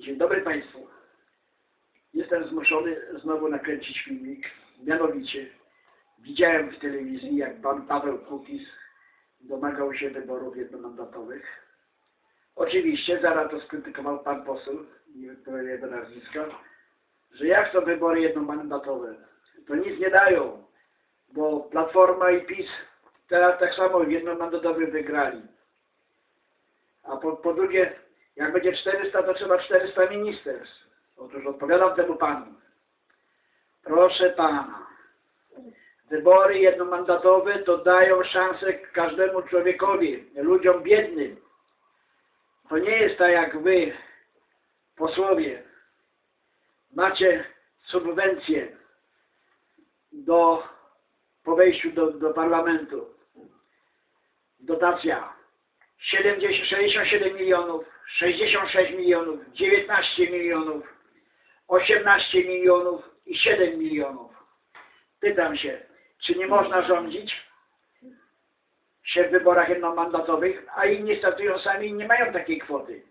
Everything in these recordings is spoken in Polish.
Dzień dobry Państwu. Jestem zmuszony znowu nakręcić filmik. Mianowicie widziałem w telewizji, jak pan Paweł Kukiz domagał się wyborów jednomandatowych. Oczywiście, zaraz to skrytykował pan poseł, nie powiem jego nazwiska, że jak są wybory jednomandatowe, to nic nie dają, bo Platforma i PiS teraz tak samo jednomandatowy wygrali. A po, po drugie, jak będzie 400, to trzeba 400 ministerstw. Otóż odpowiadam temu panu. Proszę pana, wybory jednomandatowe to dają szansę każdemu człowiekowi, ludziom biednym. To nie jest tak jak wy, posłowie, macie subwencje do, po wejściu do, do parlamentu. Dotacja 70, 67 milionów, 66 milionów, 19 milionów, 18 milionów i 7 milionów. Pytam się, czy nie można rządzić się w wyborach jednomandatowych, a inni startują sami i nie mają takiej kwoty.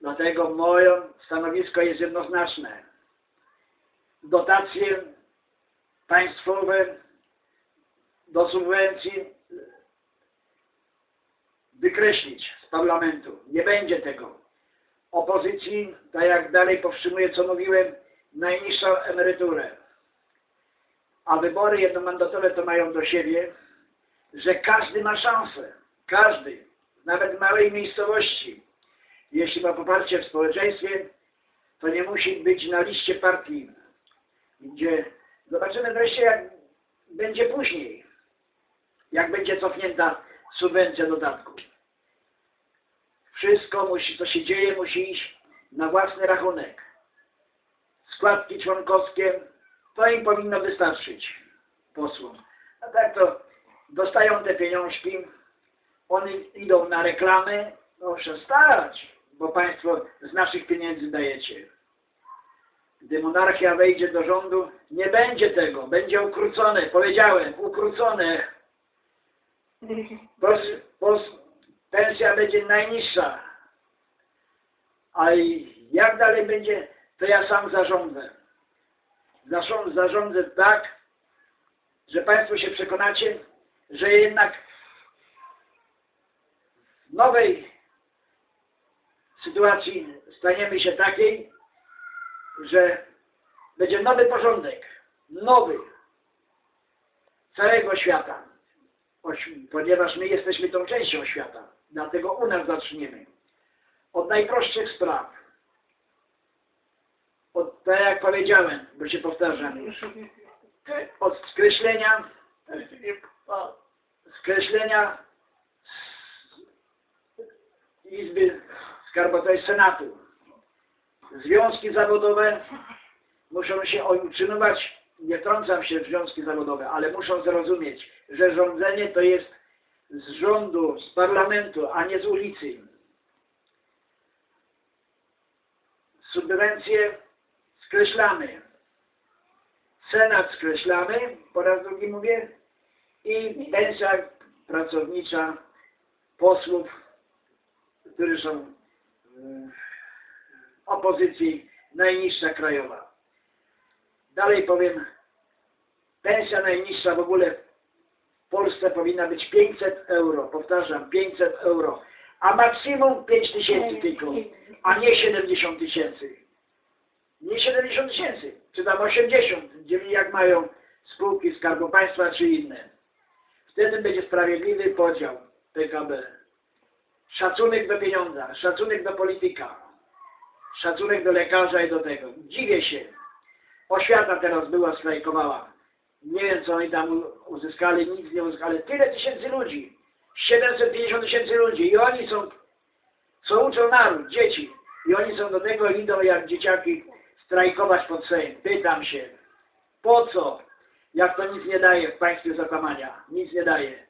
Dlatego moje stanowisko jest jednoznaczne. Dotacje państwowe do subwencji wykreślić z parlamentu. Nie będzie tego. Opozycji, tak jak dalej powstrzymuję, co mówiłem, najniższą emeryturę. A wybory jednomandatowe to mają do siebie, że każdy ma szansę. Każdy. Nawet w małej miejscowości. Jeśli ma poparcie w społeczeństwie, to nie musi być na liście partii, gdzie zobaczymy wreszcie, jak będzie później. Jak będzie cofnięta subwencja dodatku. Wszystko, musi, co się dzieje, musi iść na własny rachunek. Składki członkowskie, to im powinno wystarczyć posłom. A tak to dostają te pieniążki, one idą na reklamy, no przestać, bo państwo z naszych pieniędzy dajecie. Gdy monarchia wejdzie do rządu, nie będzie tego, będzie ukrócone, powiedziałem, ukrócone. Pos, pos, pensja będzie najniższa. A jak dalej będzie, to ja sam zarządzę. Zarząd, zarządzę tak, że Państwo się przekonacie, że jednak w nowej sytuacji staniemy się takiej, że będzie nowy porządek, nowy, całego świata, ponieważ my jesteśmy tą częścią świata, dlatego u nas zaczniemy. Od najprostszych spraw, od, tak jak powiedziałem, bo się powtarzam, od skreślenia, skreślenia Izby Skarbowej Senatu. Związki zawodowe muszą się utrzymywać, nie wtrącam się w związki zawodowe, ale muszą zrozumieć, że rządzenie to jest z rządu, z parlamentu, a nie z ulicy. Subwencje skreślamy. Senat skreślamy, po raz drugi mówię, i pensja pracownicza posłów, którzy są w opozycji, najniższa krajowa. Dalej powiem, pensja najniższa w ogóle w Polsce powinna być 500 euro, powtarzam, 500 euro, a maksimum 5 tysięcy tylko, a nie 70 tysięcy. Nie 70 tysięcy, czy tam 80, gdzie jak mają spółki Skarbu Państwa czy inne. Wtedy będzie sprawiedliwy podział PKB. Szacunek do pieniądza, szacunek do polityka, szacunek do lekarza i do tego. Dziwię się. Oświata teraz była, strajkowała. Nie wiem, co oni tam uzyskali, nic nie uzyskali. Tyle tysięcy ludzi. 750 tysięcy ludzi. I oni są, co uczą naród, dzieci. I oni są do tego idą jak dzieciaki strajkować pod Sejm. Pytam się, po co? Jak to nic nie daje w państwie zakłamania. Nic nie daje.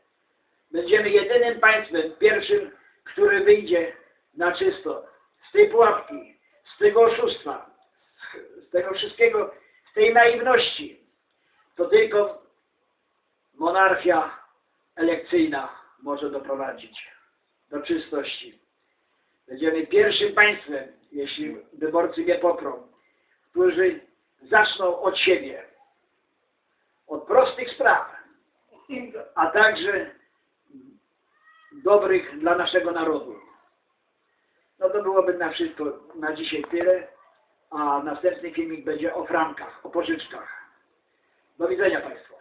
Będziemy jedynym państwem, pierwszym, który wyjdzie na czysto. Z tej pułapki, z tego oszustwa, z tego wszystkiego, z tej naiwności. To tylko monarchia elekcyjna może doprowadzić do czystości. Będziemy pierwszym państwem, jeśli wyborcy mnie poprą, którzy zaczną od siebie, od prostych spraw, a także dobrych dla naszego narodu. No to byłoby na wszystko na dzisiaj tyle, a następny filmik będzie o frankach, o pożyczkach. Do widzenia Państwu.